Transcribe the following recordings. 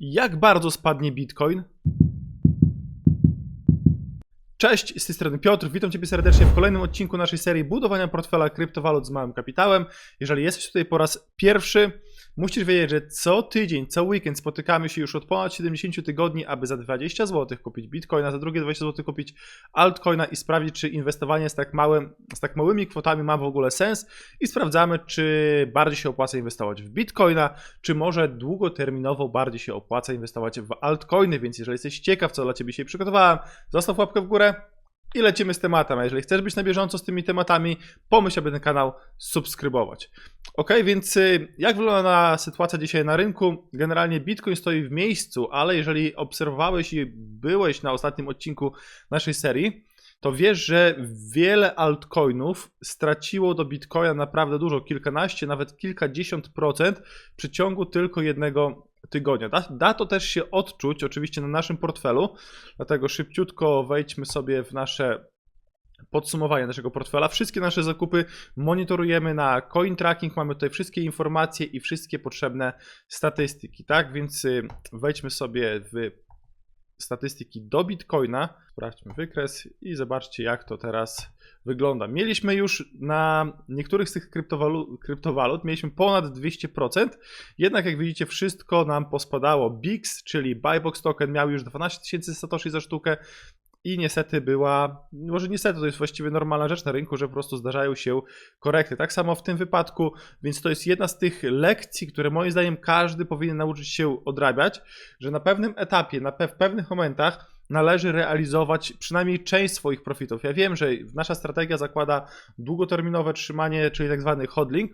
Jak bardzo spadnie Bitcoin? Cześć, z tej strony Piotr, witam Ciebie serdecznie w kolejnym odcinku naszej serii budowania portfela kryptowalut z małym kapitałem. Jeżeli jesteś tutaj po raz pierwszy, musisz wiedzieć, że co tydzień, co weekend spotykamy się już od ponad 70 tygodni, aby za 20 zł kupić Bitcoina, za drugie 20 zł kupić altcoina i sprawdzić, czy inwestowanie z tak, małym, z tak małymi kwotami ma w ogóle sens i sprawdzamy, czy bardziej się opłaca inwestować w Bitcoina, czy może długoterminowo bardziej się opłaca inwestować w altcoiny, więc jeżeli jesteś ciekaw, co dla Ciebie dzisiaj przygotowałem, zostaw łapkę w górę i lecimy z tematem. A jeżeli chcesz być na bieżąco z tymi tematami, pomyśl, aby ten kanał subskrybować. Ok, więc y, jak wygląda sytuacja dzisiaj na rynku? Generalnie Bitcoin stoi w miejscu, ale jeżeli obserwowałeś i byłeś na ostatnim odcinku naszej serii, to wiesz, że wiele altcoinów straciło do Bitcoina naprawdę dużo, kilkanaście, nawet kilkadziesiąt procent w przeciągu tylko jednego tygodnia. Da, da to też się odczuć, oczywiście na naszym portfelu, dlatego szybciutko wejdźmy sobie w nasze podsumowanie naszego portfela. Wszystkie nasze zakupy monitorujemy na CoinTracking, mamy tutaj wszystkie informacje i wszystkie potrzebne statystyki, tak? Więc y, wejdźmy sobie w statystyki do Bitcoina, sprawdźmy wykres i zobaczcie jak to teraz wygląda. Mieliśmy już na niektórych z tych kryptowalut, kryptowalut mieliśmy ponad 200%, jednak jak widzicie wszystko nam pospadało. BIX, czyli Buybox Token miał już 12 tysięcy satoshi za sztukę, i niestety była, może niestety to jest właściwie normalna rzecz na rynku, że po prostu zdarzają się korekty. Tak samo w tym wypadku, więc to jest jedna z tych lekcji, które moim zdaniem każdy powinien nauczyć się odrabiać, że na pewnym etapie, na pe w pewnych momentach należy realizować przynajmniej część swoich profitów. Ja wiem, że nasza strategia zakłada długoterminowe trzymanie, czyli tak zwany hodling,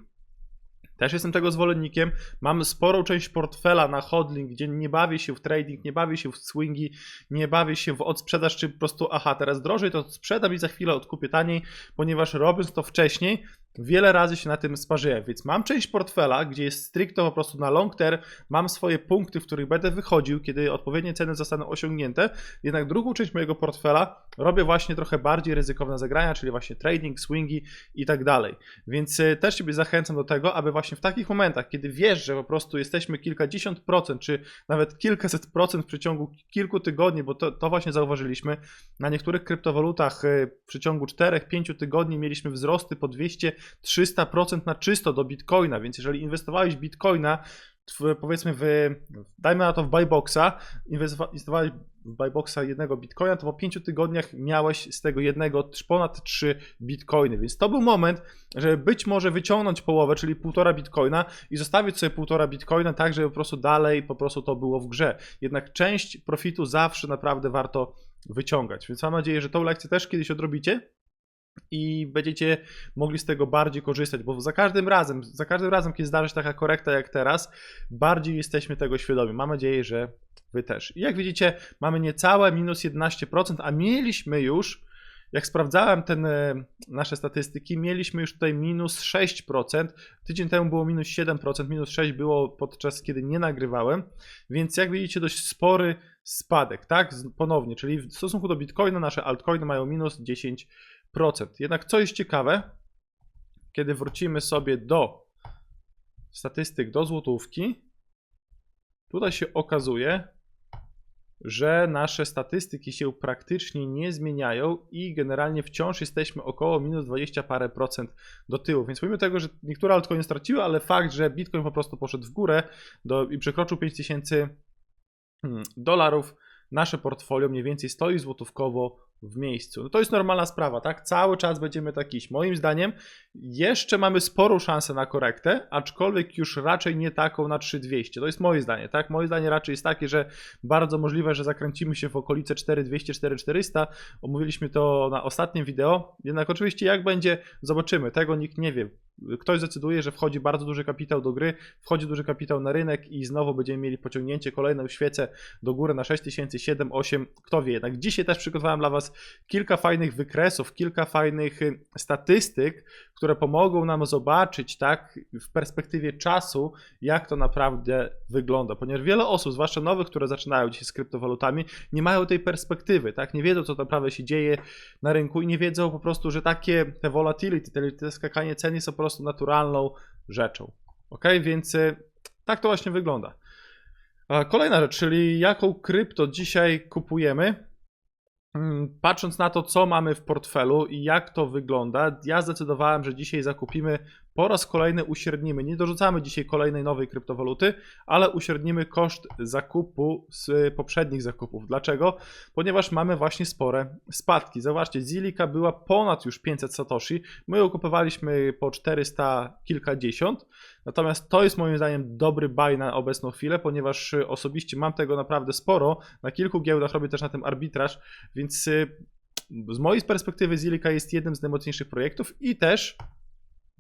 też jestem tego zwolennikiem. Mam sporą część portfela na hodling, gdzie nie bawię się w trading, nie bawię się w swingi, nie bawię się w odsprzedaż, czy po prostu aha, teraz drożej, to sprzedam i za chwilę odkupię taniej, ponieważ robiąc to wcześniej, wiele razy się na tym sparzyłem. Więc mam część portfela, gdzie jest stricte po prostu na long term, mam swoje punkty, w których będę wychodził, kiedy odpowiednie ceny zostaną osiągnięte. Jednak drugą część mojego portfela robię właśnie trochę bardziej ryzykowne zagrania, czyli właśnie trading, swingi i tak dalej. Więc y, też Ciebie zachęcam do tego, aby właśnie w takich momentach, kiedy wiesz, że po prostu jesteśmy kilkadziesiąt procent, czy nawet kilkaset procent w przeciągu kilku tygodni, bo to, to właśnie zauważyliśmy, na niektórych kryptowalutach y, w przeciągu 4-5 tygodni mieliśmy wzrosty po 200 300% na czysto do Bitcoina, więc jeżeli inwestowałeś Bitcoina, w, powiedzmy w, dajmy na to w Buyboxa, inwestowałeś w Buyboxa jednego Bitcoina, to po 5 tygodniach miałeś z tego jednego ponad 3 Bitcoiny, więc to był moment, żeby być może wyciągnąć połowę, czyli półtora Bitcoina i zostawić sobie półtora Bitcoina tak, żeby po prostu dalej po prostu to było w grze. Jednak część profitu zawsze naprawdę warto wyciągać, więc mam nadzieję, że tą lekcję też kiedyś odrobicie i będziecie mogli z tego bardziej korzystać, bo za każdym razem, za każdym razem, kiedy zdarzy się taka korekta jak teraz, bardziej jesteśmy tego świadomi. Mam nadzieję, że Wy też. I jak widzicie, mamy niecałe minus 11%, a mieliśmy już, jak sprawdzałem ten, nasze statystyki, mieliśmy już tutaj minus 6%. Tydzień temu było minus 7%, minus 6% było podczas kiedy nie nagrywałem, więc jak widzicie, dość spory spadek, tak? Ponownie, czyli w stosunku do Bitcoina nasze altcoiny mają minus 10%. Jednak co jest ciekawe, kiedy wrócimy sobie do statystyk do złotówki, tutaj się okazuje, że nasze statystyki się praktycznie nie zmieniają i generalnie wciąż jesteśmy około minus 20 parę procent do tyłu. Więc pomimo tego, że niektóre altcoiny straciły, ale fakt, że Bitcoin po prostu poszedł w górę do, i przekroczył 5000 hmm, dolarów, nasze portfolio mniej więcej stoi złotówkowo w miejscu. No to jest normalna sprawa, tak? Cały czas będziemy tak iść. Moim zdaniem jeszcze mamy sporą szansę na korektę, aczkolwiek już raczej nie taką na 3200. To jest moje zdanie, tak? Moje zdanie raczej jest takie, że bardzo możliwe, że zakręcimy się w okolice 4200, 4400. Omówiliśmy to na ostatnim wideo. Jednak oczywiście jak będzie, zobaczymy. Tego nikt nie wie. Ktoś zdecyduje, że wchodzi bardzo duży kapitał do gry, wchodzi duży kapitał na rynek i znowu będziemy mieli pociągnięcie kolejną świecę do góry na 6000, 7, 8, kto wie. Jednak dzisiaj też przygotowałem dla Was kilka fajnych wykresów, kilka fajnych y, statystyk, które pomogą nam zobaczyć, tak, w perspektywie czasu, jak to naprawdę wygląda. Ponieważ wiele osób, zwłaszcza nowych, które zaczynają dzisiaj z kryptowalutami, nie mają tej perspektywy, tak, nie wiedzą, co naprawdę się dzieje na rynku i nie wiedzą po prostu, że takie te volatility, te, skakanie ceny są po prostu naturalną rzeczą. Ok, więc y, tak to właśnie wygląda. A Kolejna rzecz, czyli jaką krypto dzisiaj kupujemy. Mm, Patrząc na to, co mamy w portfelu i jak to wygląda, ja zdecydowałem, że dzisiaj zakupimy po raz kolejny, uśrednimy. Nie dorzucamy dzisiaj kolejnej nowej kryptowaluty, ale uśrednimy koszt zakupu z poprzednich zakupów. Dlaczego? Ponieważ mamy właśnie spore spadki. Zauważcie, Zilika była ponad już 500 satoshi, my ją kupowaliśmy po 400 kilkadziesiąt, natomiast to jest moim zdaniem dobry buy na obecną chwilę, ponieważ y, osobiście mam tego naprawdę sporo, na kilku giełdach robię też na tym arbitraż, więc y, z mojej perspektywy Zilika jest jednym z najmocniejszych projektów i też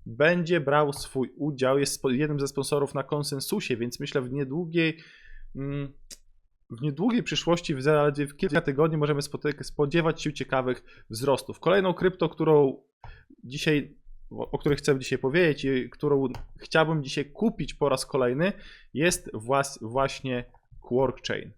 będzie brał swój udział, jest jednym ze sponsorów na konsensusie, więc myślę w niedługiej mm, w niedługiej przyszłości, w zaledwie w kilka tygodni możemy spodziewać się ciekawych wzrostów. Kolejną krypto, którą dzisiaj, o której chcę dzisiaj powiedzieć i którą chciałbym dzisiaj kupić po raz kolejny, jest właśnie QuarkChain.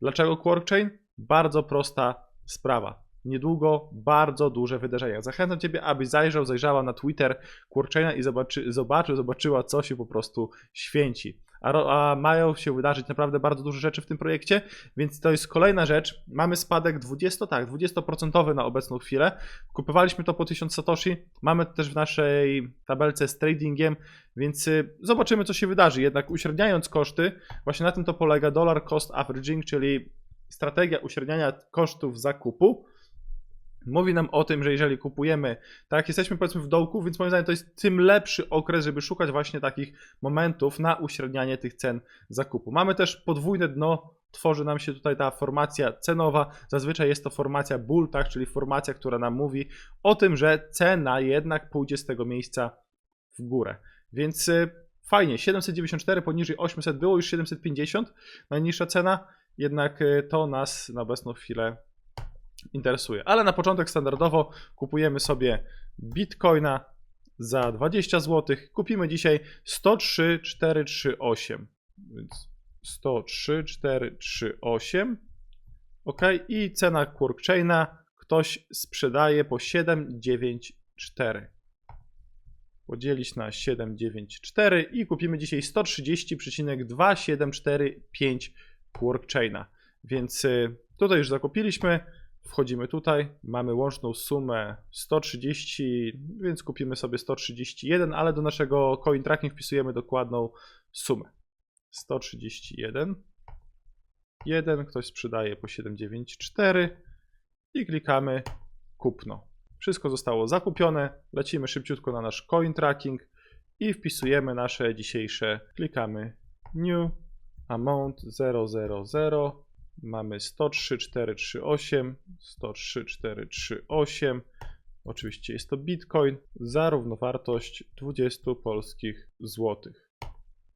Dlaczego QuarkChain? Bardzo prosta sprawa. Niedługo bardzo duże wydarzenia. Zachęcam Ciebie, abyś zajrzał, zajrzała na Twitter Kurczena i zobaczy, zobaczył, zobaczyła, co się po prostu święci. A, a mają się wydarzyć naprawdę bardzo duże rzeczy w tym projekcie, więc to jest kolejna rzecz. Mamy spadek 20, tak, 20% na obecną chwilę. Kupowaliśmy to po 1000 Satoshi. Mamy to też w naszej tabelce z tradingiem, więc y, zobaczymy, co się wydarzy. Jednak uśredniając koszty, właśnie na tym to polega dollar cost averaging, czyli strategia uśredniania kosztów zakupu mówi nam o tym, że jeżeli kupujemy, tak jesteśmy powiedzmy w dołku, więc moim zdaniem to jest tym lepszy okres, żeby szukać właśnie takich momentów na uśrednianie tych cen zakupu. Mamy też podwójne dno, tworzy nam się tutaj ta formacja cenowa, zazwyczaj jest to formacja bull, tak, czyli formacja, która nam mówi o tym, że cena jednak pójdzie z tego miejsca w górę. Więc y, fajnie, 794 poniżej 800 było już 750, najniższa cena, jednak y, to nas na obecną chwilę interesuje. Ale na początek standardowo kupujemy sobie Bitcoina za 20 zł. Kupimy dzisiaj 103,438. Więc 103,438. Ok, i cena QuarkChaina ktoś sprzedaje po 794. Podzielić na 794 i kupimy dzisiaj 130,2745 QuarkChaina. Więc y, tutaj już zakupiliśmy. Wchodzimy tutaj, mamy łączną sumę 130, więc kupimy sobie 131, ale do naszego coin tracking wpisujemy dokładną sumę. 131. 1, ktoś sprzedaje po 794 i klikamy kupno. Wszystko zostało zakupione, lecimy szybciutko na nasz coin tracking i wpisujemy nasze dzisiejsze, klikamy new amount 000 Mamy 103,438, 103,438. Oczywiście jest to Bitcoin za równowartość 20 polskich złotych.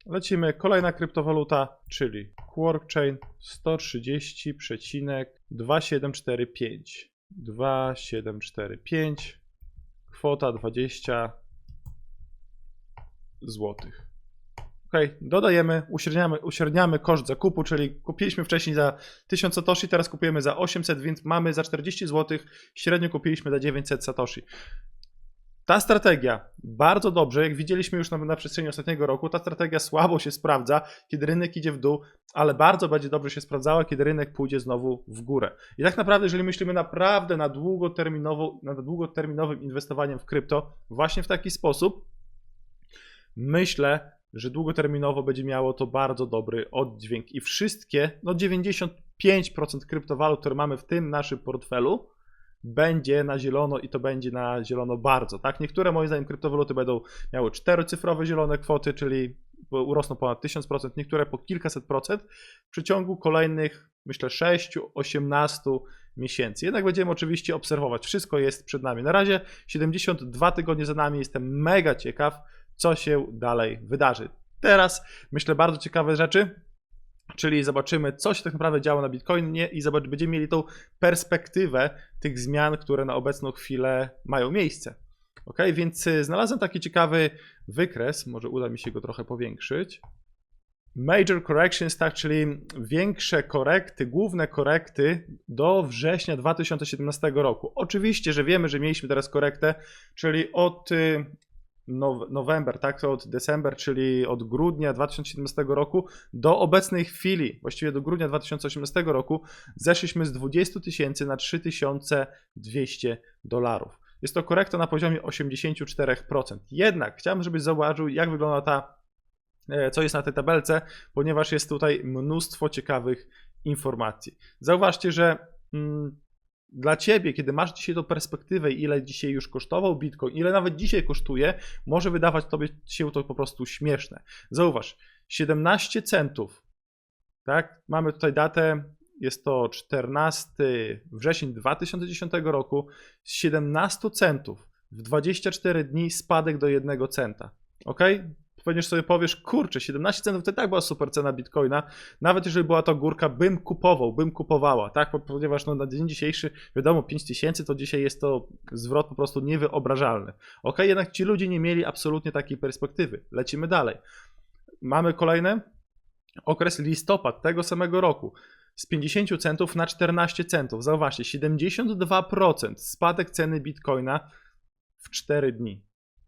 Lecimy. Kolejna kryptowaluta, czyli QuarkChain 130,2745. 2745. Kwota 20 złotych. Ok, dodajemy, uśredniamy, uśredniamy koszt zakupu, czyli kupiliśmy wcześniej za 1000 satoshi, teraz kupujemy za 800, więc mamy za 40 zł, średnio kupiliśmy za 900 satoshi. Ta strategia bardzo dobrze, jak widzieliśmy już na, na przestrzeni ostatniego roku, ta strategia słabo się sprawdza, kiedy rynek idzie w dół, ale bardzo będzie dobrze się sprawdzała, kiedy rynek pójdzie znowu w górę. I tak naprawdę, jeżeli myślimy naprawdę na nad długoterminowym inwestowaniem w krypto, właśnie w taki sposób, myślę, że długoterminowo będzie miało to bardzo dobry oddźwięk i wszystkie, no 95% kryptowalut, które mamy w tym naszym portfelu, będzie na zielono i to będzie na zielono bardzo, tak? Niektóre moim zdaniem kryptowaluty będą miały czterocyfrowe zielone kwoty, czyli urosną ponad 1000%, niektóre po kilkaset procent w przeciągu kolejnych, myślę, 6-18 miesięcy. Jednak będziemy oczywiście obserwować, wszystko jest przed nami. Na razie 72 tygodnie za nami, jestem mega ciekaw, co się dalej wydarzy. Teraz myślę bardzo ciekawe rzeczy, czyli zobaczymy, co się tak naprawdę działo na Bitcoinie i zobacz, będziemy mieli tą perspektywę tych zmian, które na obecną chwilę mają miejsce. Ok, więc y, znalazłem taki ciekawy wykres, może uda mi się go trochę powiększyć. Major corrections, tak, czyli większe korekty, główne korekty do września 2017 roku. Oczywiście, że wiemy, że mieliśmy teraz korektę, czyli od y, November, tak, od December, czyli od grudnia 2017 roku do obecnej chwili, właściwie do grudnia 2018 roku, zeszliśmy z 20 tysięcy na 3200 dolarów. Jest to korekta na poziomie 84%. Jednak chciałbym, żebyś zauważył, jak wygląda ta, e, co jest na tej tabelce, ponieważ jest tutaj mnóstwo ciekawych informacji. Zauważcie, że mm, dla ciebie, kiedy masz dzisiaj tą perspektywę, ile dzisiaj już kosztował Bitcoin, ile nawet dzisiaj kosztuje, może wydawać tobie się to po prostu śmieszne. Zauważ, 17 centów, tak? Mamy tutaj datę, jest to 14 wrzesień 2010 roku, z 17 centów w 24 dni spadek do 1 centa. Ok? Ponieważ sobie powiesz, kurczę, 17 centów to tak była super cena bitcoina. Nawet jeżeli była to górka, bym kupował, bym kupowała, tak? Ponieważ no, na dzień dzisiejszy, wiadomo, 5000 to dzisiaj jest to zwrot po prostu niewyobrażalny. Ok, jednak ci ludzie nie mieli absolutnie takiej perspektywy. Lecimy dalej. Mamy kolejny okres listopad tego samego roku. Z 50 centów na 14 centów. Zauważcie, 72% spadek ceny bitcoina w 4 dni.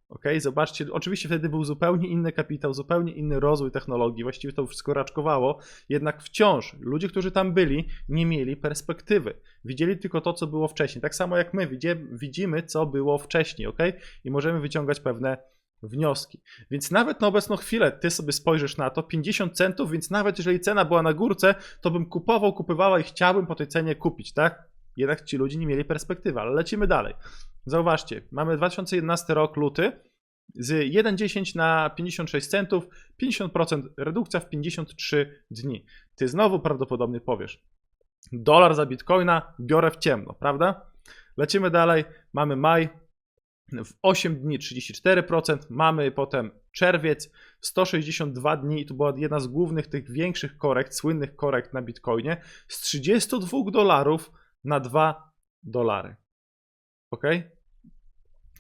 Ok, zobaczcie, oczywiście wtedy był zupełnie inny kapitał, zupełnie inny rozwój technologii, właściwie to wszystko raczkowało, jednak wciąż ludzie, którzy tam byli, nie mieli perspektywy. Widzieli tylko to, co było wcześniej. Tak samo jak my widzimy, co było wcześniej, ok? I możemy wyciągać pewne wnioski. Więc nawet na obecną chwilę ty sobie spojrzysz na to, 50 centów, więc nawet jeżeli cena była na górce, to bym kupował, kupywała i chciałbym po tej cenie kupić, tak? Jednak ci ludzie nie mieli perspektywy, ale lecimy dalej. Zauważcie, mamy 2011 rok, luty, z 1,10 na 56 centów, 50% redukcja w 53 dni. Ty znowu prawdopodobnie powiesz, dolar za bitcoina biorę w ciemno, prawda? Lecimy dalej, mamy maj, w 8 dni 34%, mamy potem czerwiec, 162 dni to była jedna z głównych tych większych korekt, słynnych korekt na bitcoinie, z 32 dolarów na 2 dolary. Ok?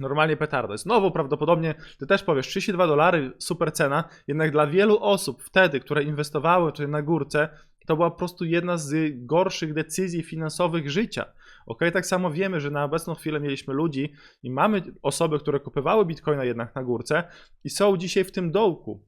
Normalnie petarda. Znowu prawdopodobnie, ty też powiesz, 32 dolary, super cena, jednak dla wielu osób wtedy, które inwestowały tutaj na górce, to była po prostu jedna z gorszych decyzji finansowych życia. Ok, tak samo wiemy, że na obecną chwilę mieliśmy ludzi i mamy osoby, które kupowały bitcoina jednak na górce i są dzisiaj w tym dołku.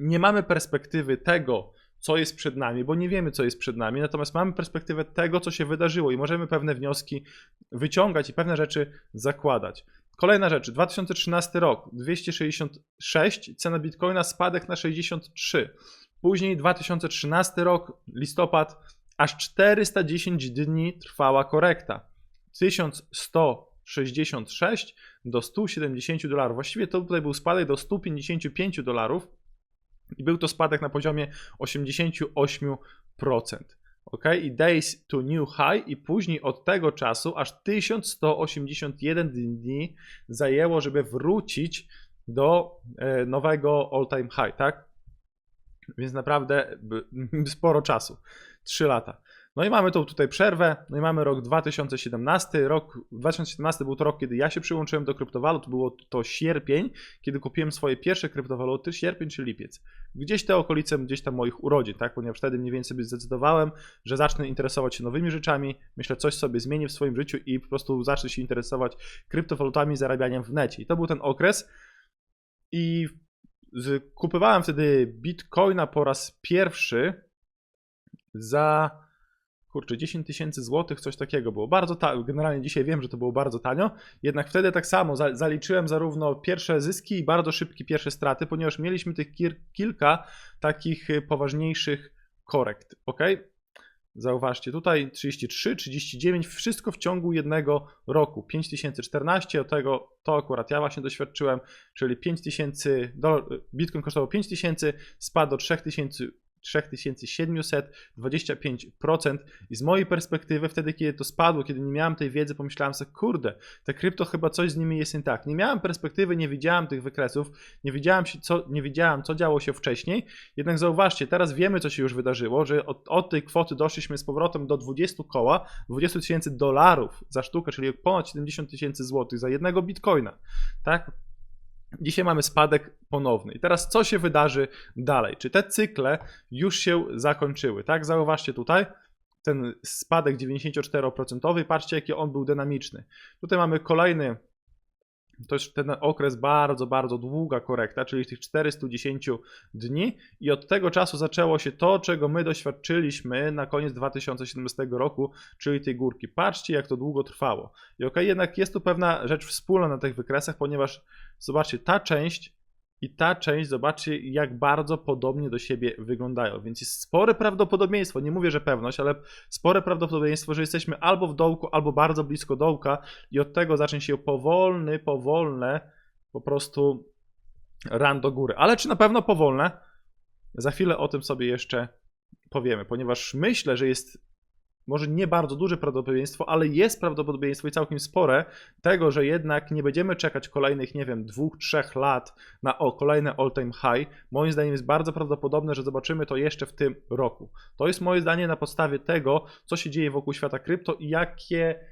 Nie mamy perspektywy tego, co jest przed nami, bo nie wiemy, co jest przed nami, natomiast mamy perspektywę tego, co się wydarzyło i możemy pewne wnioski wyciągać i pewne rzeczy zakładać. Kolejna rzecz, 2013 rok, 266, cena bitcoina spadek na 63. Później 2013 rok, listopad, aż 410 dni trwała korekta. 1166 do 170 dolarów. Właściwie to tutaj był spadek do 155 dolarów i był to spadek na poziomie 88%. Ok, i days to new high, i później od tego czasu aż 1181 dni zajęło, żeby wrócić do e, nowego all-time high, tak? Więc naprawdę sporo czasu. 3 lata. No i mamy tą tutaj przerwę, no i mamy rok 2017. Rok 2017 był to rok, kiedy ja się przyłączyłem do kryptowalut, było to sierpień, kiedy kupiłem swoje pierwsze kryptowaluty, sierpień czy lipiec. Gdzieś te okolice, gdzieś tam moich urodzin, tak, ponieważ wtedy mniej więcej sobie zdecydowałem, że zacznę interesować się nowymi rzeczami, myślę, coś sobie zmienię w swoim życiu i po prostu zacznę się interesować kryptowalutami, zarabianiem w necie. I to był ten okres i kupowałem wtedy bitcoina po raz pierwszy za kurczę, 10 tysięcy złotych, coś takiego było. Bardzo tanio, generalnie dzisiaj wiem, że to było bardzo tanio, jednak wtedy tak samo zaliczyłem zarówno pierwsze zyski i bardzo szybkie pierwsze straty, ponieważ mieliśmy tych kilka takich y, poważniejszych korekt, ok? Zauważcie, tutaj 33, 39, wszystko w ciągu jednego roku. 5014, od tego to akurat ja właśnie doświadczyłem, czyli 5000, Bitcoin kosztował 5000, spadł do 3000 3725% i z mojej perspektywy wtedy, kiedy to spadło, kiedy nie miałem tej wiedzy, pomyślałem sobie, kurde, te krypto chyba coś z nimi jest nie tak. Nie miałem perspektywy, nie widziałem tych wykresów, nie widziałem, co, nie widziałem, co działo się wcześniej, jednak zauważcie, teraz wiemy, co się już wydarzyło, że od, od tej kwoty doszliśmy z powrotem do 20 koła, 20 tysięcy dolarów za sztukę, czyli ponad 70 tysięcy złotych za jednego bitcoina, tak? Dzisiaj mamy spadek ponowny. I teraz co się wydarzy dalej? Czy te cykle już się zakończyły? Tak, zauważcie tutaj ten spadek 94%. Patrzcie, jaki on był dynamiczny. Tutaj mamy kolejny to jest ten okres bardzo, bardzo długa korekta, czyli tych 410 dni i od tego czasu zaczęło się to, czego my doświadczyliśmy na koniec 2017 roku, czyli tej górki. Patrzcie, jak to długo trwało. I okej, jednak jest tu pewna rzecz wspólna na tych wykresach, ponieważ zobaczcie, ta część i ta część, zobaczcie, jak bardzo podobnie do siebie wyglądają. Więc jest spore prawdopodobieństwo, nie mówię, że pewność, ale spore prawdopodobieństwo, że jesteśmy albo w dołku, albo bardzo blisko dołka i od tego zacznie się powolny, powolne po prostu run do góry. Ale czy na pewno powolne? Za chwilę o tym sobie jeszcze powiemy, ponieważ myślę, że jest może nie bardzo duże prawdopodobieństwo, ale jest prawdopodobieństwo i całkiem spore tego, że jednak nie będziemy czekać kolejnych, nie wiem, dwóch, trzech lat na o, kolejne all-time high. Moim zdaniem jest bardzo prawdopodobne, że zobaczymy to jeszcze w tym roku. To jest moje zdanie na podstawie tego, co się dzieje wokół świata krypto i jakie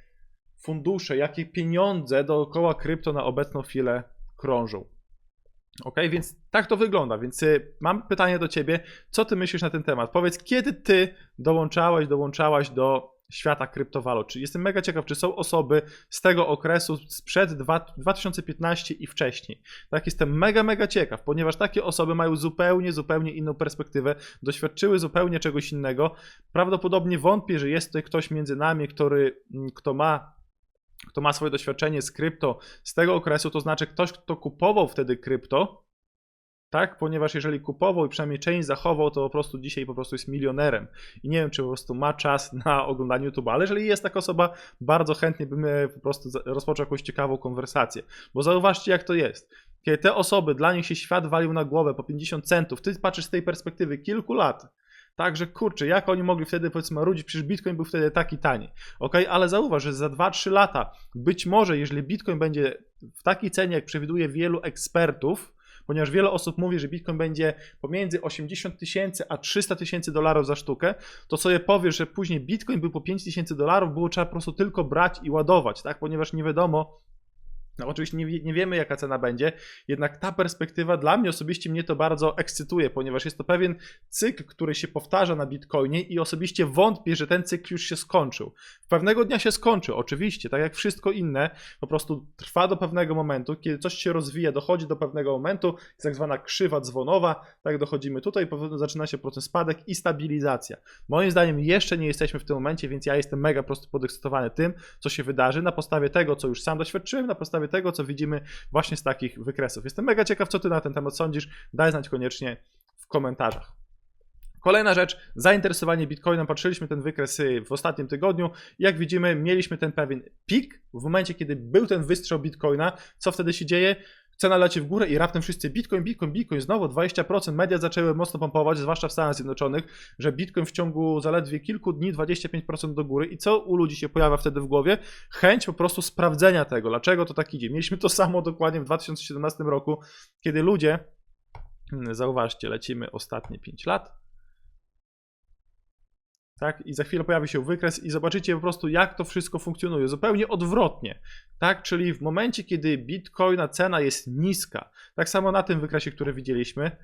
fundusze, jakie pieniądze dookoła krypto na obecną chwilę krążą. Ok, więc tak to wygląda. Więc y, mam pytanie do ciebie, co ty myślisz na ten temat? Powiedz, kiedy ty dołączałeś, dołączałaś do świata kryptowalut? Czy jestem mega ciekaw, czy są osoby z tego okresu sprzed dwa- 2015 i wcześniej? Tak, jestem mega, mega ciekaw, ponieważ takie osoby mają zupełnie, zupełnie inną perspektywę, doświadczyły zupełnie czegoś innego. Prawdopodobnie wątpię, że jest tutaj ktoś między nami, który, mm, kto ma kto ma swoje doświadczenie z krypto z tego okresu, to znaczy ktoś, kto kupował wtedy krypto, tak? Ponieważ jeżeli kupował i przynajmniej część zachował, to po prostu dzisiaj po prostu jest milionerem. I nie wiem, czy po prostu ma czas na oglądanie YouTube, ale jeżeli jest taka osoba, bardzo chętnie bym e, po prostu rozpoczął jakąś ciekawą konwersację. Bo zauważcie, jak to jest. Kiedy te osoby, dla nich się świat walił na głowę po 50 centów, ty patrzysz z tej perspektywy kilku lat, Także kurczę, jak oni mogli wtedy powiedzmy marudzić, przecież Bitcoin był wtedy taki tani. Ok, ale zauważ, że za 2-3 lata, być może, jeżeli Bitcoin będzie w takiej cenie, jak przewiduje wielu ekspertów, ponieważ wiele osób mówi, że Bitcoin będzie pomiędzy 80 tysięcy a 300 tysięcy dolarów za sztukę, to sobie powiesz, że później Bitcoin był po 5 tysięcy dolarów, było trzeba po prostu tylko brać i ładować, tak? Ponieważ nie wiadomo, no oczywiście nie, nie wiemy, jaka cena będzie, jednak ta perspektywa dla mnie osobiście mnie to bardzo ekscytuje, ponieważ jest to pewien cykl, który się powtarza na Bitcoinie i osobiście wątpię, że ten cykl już się skończył. Pewnego dnia się skończy, oczywiście, tak jak wszystko inne, po prostu trwa do pewnego momentu, kiedy coś się rozwija, dochodzi do pewnego momentu, jest tak zwana krzywa dzwonowa, tak dochodzimy tutaj, zaczyna się proces spadek i stabilizacja. Moim zdaniem jeszcze nie jesteśmy w tym momencie, więc ja jestem mega po prostu podekscytowany tym, co się wydarzy na podstawie tego, co już sam doświadczyłem, na podstawie tego, co widzimy właśnie z takich wykresów. Jestem mega ciekaw, co ty na ten temat sądzisz. Daj znać koniecznie w komentarzach. Kolejna rzecz, zainteresowanie Bitcoinem. Patrzyliśmy ten wykres y, w ostatnim tygodniu. Jak widzimy, mieliśmy ten pewien pik w momencie, kiedy był ten wystrzał Bitcoina. Co wtedy się dzieje? Cena leci w górę i raptem wszyscy Bitcoin, Bitcoin, Bitcoin, znowu 20%. Media zaczęły mocno pompować, zwłaszcza w Stanach Zjednoczonych, że Bitcoin w ciągu zaledwie kilku dni 25% do góry. I co u ludzi się pojawia wtedy w głowie? Chęć po prostu sprawdzenia tego, dlaczego to tak idzie. Mieliśmy to samo dokładnie w 2017 roku, kiedy ludzie, hmm, zauważcie, lecimy ostatnie 5 lat, tak? I za chwilę pojawi się wykres i zobaczycie po prostu, jak to wszystko funkcjonuje. Zupełnie odwrotnie, tak? Czyli w momencie, kiedy Bitcoina cena jest niska, tak samo na tym wykresie, który widzieliśmy,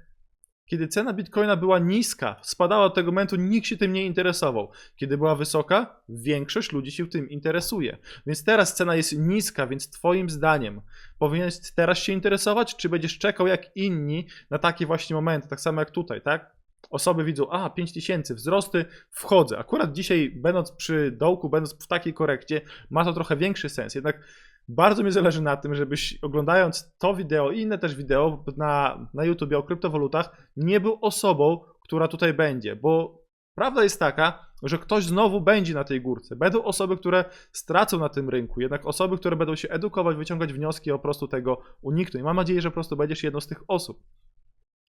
kiedy cena Bitcoina była niska, spadała od tego momentu, nikt się tym nie interesował. Kiedy była wysoka, większość ludzi się tym interesuje. Więc teraz cena jest niska, więc Twoim zdaniem powinieneś teraz się interesować, czy będziesz czekał jak inni na takie właśnie momenty, tak samo jak tutaj, tak? Osoby widzą, a 5000 wzrosty, wchodzę. Akurat dzisiaj, będąc przy dołku, będąc w takiej korekcie, ma to trochę większy sens. Jednak bardzo mi zależy na tym, żebyś oglądając to wideo i inne też wideo na, na YouTube o kryptowalutach, nie był osobą, która tutaj będzie, bo prawda jest taka, że ktoś znowu będzie na tej górce. Będą osoby, które stracą na tym rynku, jednak osoby, które będą się edukować, wyciągać wnioski, o po prostu tego unikną. I mam nadzieję, że po prostu będziesz jedną z tych osób.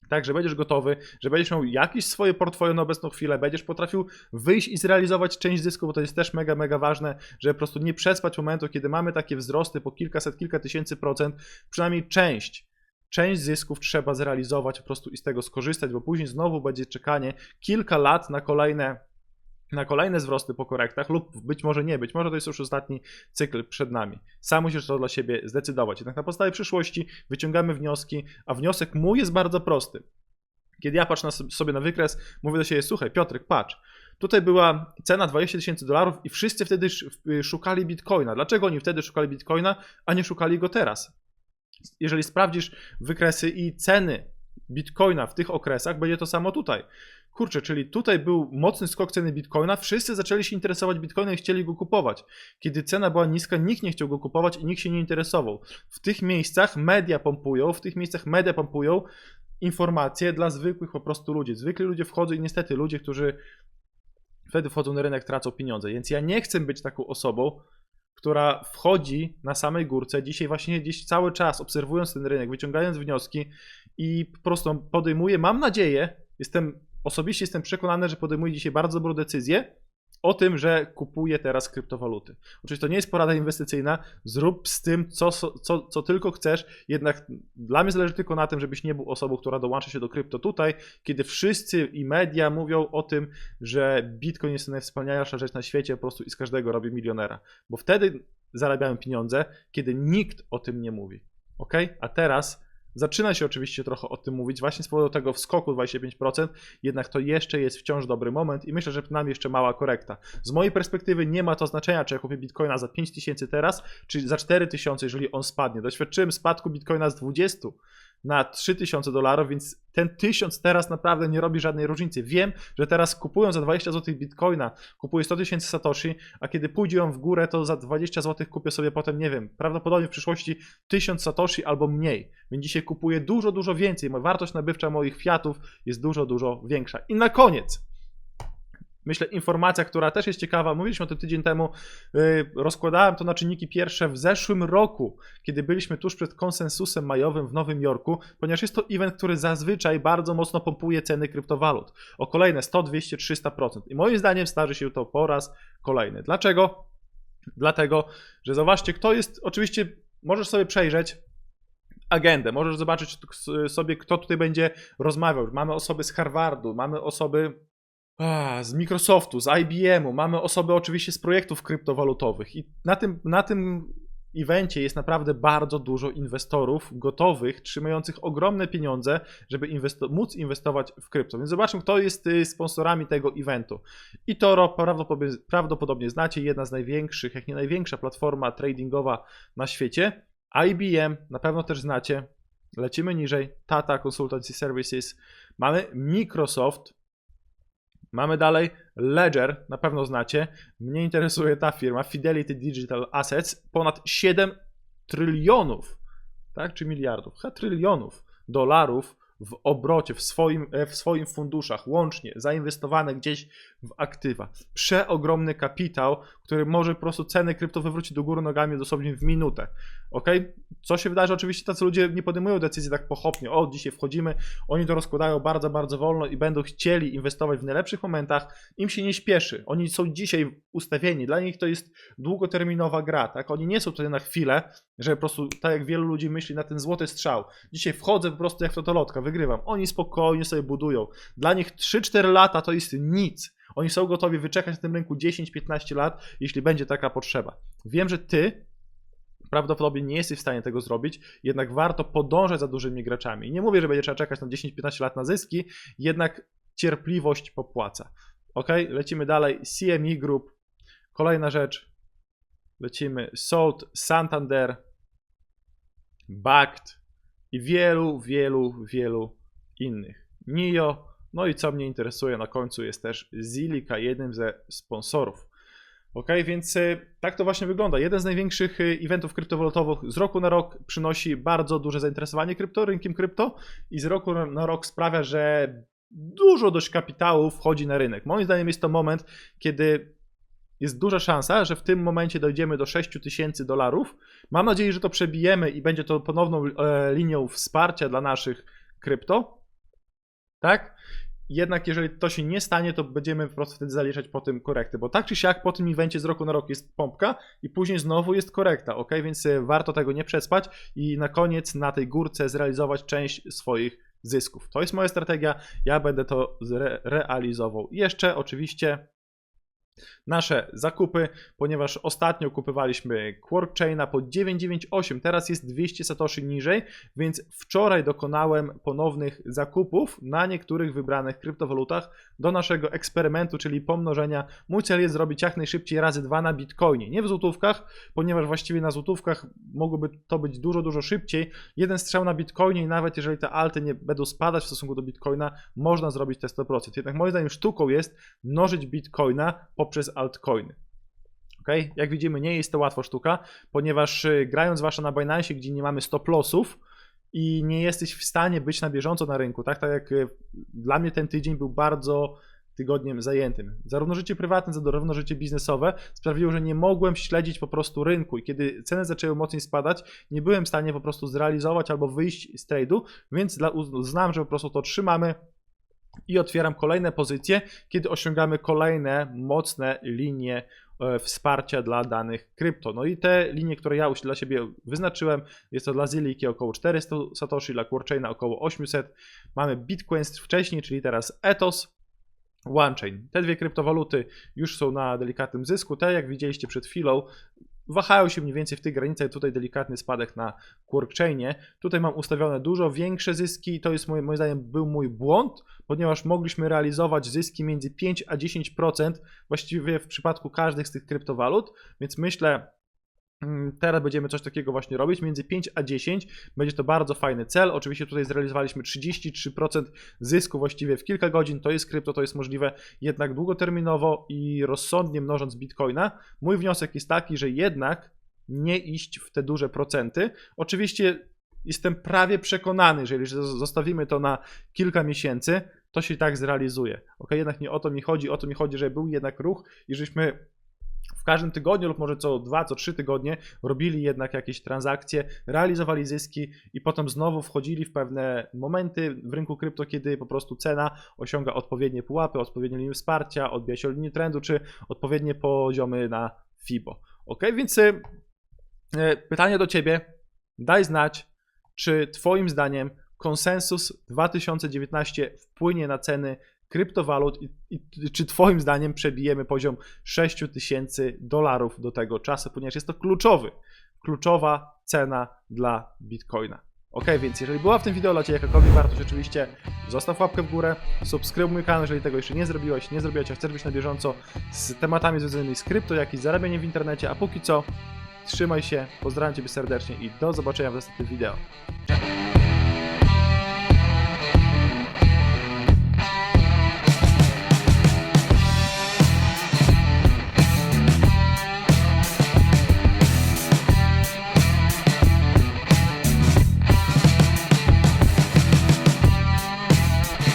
Tak, że będziesz gotowy, że będziesz miał jakieś swoje portfolio na obecną chwilę, będziesz potrafił wyjść i zrealizować część zysku, bo to jest też mega, mega ważne, żeby po prostu nie przespać momentu, kiedy mamy takie wzrosty po kilkaset, kilka tysięcy procent, przynajmniej część. Część zysków trzeba zrealizować po prostu i z tego skorzystać, bo później znowu będzie czekanie kilka lat na kolejne, na kolejne wzrosty po korektach, lub być może nie, być może to jest już ostatni cykl przed nami. Sam musisz to dla siebie zdecydować. Jednak na podstawie przyszłości wyciągamy wnioski, a wniosek mój jest bardzo prosty. Kiedy ja patrzę sobie- na wykres, mówię do siebie, słuchaj, Piotrek, patrz, tutaj była cena 20 tysięcy dolarów i wszyscy wtedy sz- szukali bitcoina. Dlaczego oni wtedy szukali bitcoina, a nie szukali go teraz? Jeżeli sprawdzisz wykresy i ceny Bitcoina w tych okresach, będzie to samo tutaj. Kurczę, czyli tutaj był mocny skok ceny Bitcoina, wszyscy zaczęli się interesować Bitcoinem i chcieli go kupować. Kiedy cena była niska, nikt nie chciał go kupować i nikt się nie interesował. W tych miejscach media pompują, w tych miejscach media pompują informacje dla zwykłych po prostu ludzi. Zwykli ludzie wchodzą i niestety ludzie, którzy wtedy wchodzą na rynek, tracą pieniądze. Więc ja nie chcę być taką osobą, która wchodzi na samej górce, dzisiaj właśnie gdzieś cały czas obserwując ten rynek, wyciągając wnioski i po prostu podejmuje, mam nadzieję, jestem osobiście jestem przekonany, że podejmuje dzisiaj bardzo dobrą decyzję o tym, że kupuje teraz kryptowaluty. Oczywiście to nie jest porada inwestycyjna, zrób z tym, co, co, co tylko chcesz, jednak dla mnie zależy tylko na tym, żebyś nie był osobą, która dołącza się do krypto tutaj, kiedy wszyscy i media mówią o tym, że Bitcoin jest najwspanialsza rzecz na świecie, po prostu i z każdego robi milionera. Bo wtedy zarabiają pieniądze, kiedy nikt o tym nie mówi. Ok? A teraz Zaczyna się oczywiście trochę o tym mówić, właśnie z powodu tego wskoku 25%, jednak to jeszcze jest wciąż dobry moment i myślę, że nam jeszcze mała korekta. Z mojej perspektywy nie ma to znaczenia, czy ja kupię bitcoina za 5000 teraz, czy za 4000, jeżeli on spadnie. Doświadczyłem spadku bitcoina z 20 na 3000 dolarów, więc ten 1000 teraz naprawdę nie robi żadnej różnicy. Wiem, że teraz kupują za 20 zł bitcoina, kupuję 100 tysięcy satoshi, a kiedy pójdzie on w górę, to za 20 zł kupię sobie potem, nie wiem, prawdopodobnie w przyszłości 1000 satoshi albo mniej. Więc dzisiaj kupuję dużo, dużo więcej. Wartość nabywcza moich fiatów jest dużo, dużo większa. I na koniec, myślę, informacja, która też jest ciekawa. Mówiliśmy o tym tydzień temu. Y, rozkładałem to na czynniki pierwsze w zeszłym roku, kiedy byliśmy tuż przed konsensusem majowym w Nowym Jorku, ponieważ jest to event, który zazwyczaj bardzo mocno pompuje ceny kryptowalut o kolejne 100, 200, 300%. I moim zdaniem starzy się to po raz kolejny. Dlaczego? Dlatego, że zobaczcie, kto jest, oczywiście możesz sobie przejrzeć agendę, możesz zobaczyć sobie, kto tutaj będzie rozmawiał. Mamy osoby z Harvardu, mamy osoby z Microsoftu, z IBM-u, mamy osoby oczywiście z projektów kryptowalutowych i na tym, na tym evencie jest naprawdę bardzo dużo inwestorów gotowych, trzymających ogromne pieniądze, żeby inwesto móc inwestować w krypto. Więc zobaczmy, kto jest y, sponsorami tego eventu. I to prawdopodobnie, prawdopodobnie znacie, jedna z największych, jak nie największa platforma tradingowa na świecie. IBM na pewno też znacie. Lecimy niżej. Tata Consultancy Services. Mamy Microsoft, Mamy dalej. Ledger, na pewno znacie. Mnie interesuje ta firma, Fidelity Digital Assets, ponad 7 trylionów, tak, czy miliardów, ha, trylionów dolarów w obrocie, w swoim, e, w swoim funduszach, łącznie zainwestowane gdzieś w aktywa. Przeogromny kapitał, który może po prostu ceny krypto wywrócić do góry nogami dosłownie w minutę. Ok? Co się wydarzy? Oczywiście tacy ludzie nie podejmują decyzji tak pochopnie. O, dzisiaj wchodzimy, oni to rozkładają bardzo, bardzo wolno i będą chcieli inwestować w najlepszych momentach. Im się nie śpieszy. Oni są dzisiaj ustawieni. Dla nich to jest długoterminowa gra. Tak? Oni nie są tutaj na chwilę, że po prostu, tak jak wielu ludzi myśli, na ten złoty strzał. Dzisiaj wchodzę po prostu jak to lotka, wygrywam. Oni spokojnie sobie budują. Dla nich 3-4 lata to jest nic. Oni są gotowi wyczekać na tym rynku 10-15 lat, jeśli będzie taka potrzeba. Wiem, że ty prawdopodobnie nie jesteś w stanie tego zrobić, jednak warto podążać za dużymi graczami. Nie mówię, że będzie trzeba czekać na 10-15 lat na zyski, jednak cierpliwość popłaca. Ok, lecimy dalej. CME Group. Kolejna rzecz. Lecimy. Salt, Santander, Bact i wielu, wielu, wielu innych. NIO, no i co mnie interesuje na końcu jest też Zilika, jednym ze sponsorów. Ok, więc y, tak to właśnie wygląda. Jeden z największych y, eventów kryptowalutowych z roku na rok przynosi bardzo duże zainteresowanie krypto, rynkiem krypto i z roku na rok sprawia, że dużo dość kapitału wchodzi na rynek. Moim zdaniem jest to moment, kiedy jest duża szansa, że w tym momencie dojdziemy do 6 tysięcy dolarów. Mam nadzieję, że to przebijemy i będzie to ponowną e, linią wsparcia dla naszych krypto. Tak? Jednak jeżeli to się nie stanie, to będziemy po prostu wtedy zaliczać po tym korekty, bo tak czy siak po tym evencie z roku na rok jest pompka i później znowu jest korekta, ok? Więc e, warto tego nie przespać i na koniec na tej górce zrealizować część swoich zysków. To jest moja strategia, ja będę to realizował. I jeszcze oczywiście nasze zakupy, ponieważ ostatnio kupywaliśmy Quark Chaina po 998, teraz jest 200 satoshi niżej, więc wczoraj dokonałem ponownych zakupów na niektórych wybranych kryptowalutach do naszego eksperymentu, czyli pomnożenia. Mój cel jest zrobić jak najszybciej razy dwa na Bitcoinie, nie w złotówkach, ponieważ właściwie na złotówkach mogłoby to być dużo, dużo szybciej. Jeden strzał na Bitcoinie i nawet jeżeli te alty nie będą spadać w stosunku do Bitcoina, można zrobić te 100%. Jednak moim zdaniem sztuką jest mnożyć Bitcoina poprzez altcoiny. Okay? Jak widzimy, nie jest to łatwa sztuka, ponieważ y, grając zwłaszcza na Binance, gdzie nie mamy stop lossów i nie jesteś w stanie być na bieżąco na rynku, tak, tak jak y, dla mnie ten tydzień był bardzo tygodniem zajętym. Zarówno życie prywatne, zarówno życie biznesowe sprawiło, że nie mogłem śledzić po prostu rynku i kiedy ceny zaczęły mocniej spadać, nie byłem w stanie po prostu zrealizować albo wyjść z trade'u, więc dla, uznałem, że po prostu to trzymamy i otwieram kolejne pozycje, kiedy osiągamy kolejne mocne linie e, wsparcia dla danych krypto. No i te linie, które ja już dla siebie wyznaczyłem, jest to dla Ziliki około 400 satoshi, dla Quarchaina około 800. Mamy Bitcoins wcześniej, czyli teraz Ethos, OneChain. Te dwie kryptowaluty już są na delikatnym zysku. Te, jak widzieliście przed chwilą, wahają się mniej więcej w tych granicach. Tutaj delikatny spadek na QuarkChainie. Tutaj mam ustawione dużo większe zyski i to jest moim, moim zdaniem był mój błąd, ponieważ mogliśmy realizować zyski między 5 a 10% właściwie w przypadku każdej z tych kryptowalut, więc myślę, Teraz będziemy coś takiego właśnie robić, między 5 a 10. Będzie to bardzo fajny cel. Oczywiście tutaj zrealizowaliśmy 33% zysku właściwie w kilka godzin. To jest krypto, to jest możliwe jednak długoterminowo i rozsądnie mnożąc bitcoina. Mój wniosek jest taki, że jednak nie iść w te duże procenty. Oczywiście jestem prawie przekonany, że jeżeli zostawimy to na kilka miesięcy, to się i tak zrealizuje. Ok, jednak nie o to mi chodzi, o to mi chodzi, że był jednak ruch i żeśmy w każdym tygodniu lub może co dwa, co trzy tygodnie robili jednak jakieś transakcje, realizowali zyski i potem znowu wchodzili w pewne momenty w rynku krypto, kiedy po prostu cena osiąga odpowiednie pułapy, odpowiednie linie wsparcia, odbija się od trendu, czy odpowiednie poziomy na FIBO. Ok, więc y, y, pytanie do Ciebie, daj znać, czy Twoim zdaniem konsensus 2019 wpłynie na ceny kryptowalut i, i czy Twoim zdaniem przebijemy poziom 6000 dolarów do tego czasu, ponieważ jest to kluczowy, kluczowa cena dla Bitcoina. Ok, więc jeżeli była w tym wideo dla Ciebie jakakolwiek wartość, oczywiście zostaw łapkę w górę, subskrybuj mój kanał, jeżeli tego jeszcze nie zrobiłeś, nie zrobiłaś, a chcesz być na bieżąco z tematami związanymi z krypto, jak i zarabianiem w internecie, a póki co trzymaj się, pozdrawiam Ciebie serdecznie i do zobaczenia w następnym wideo.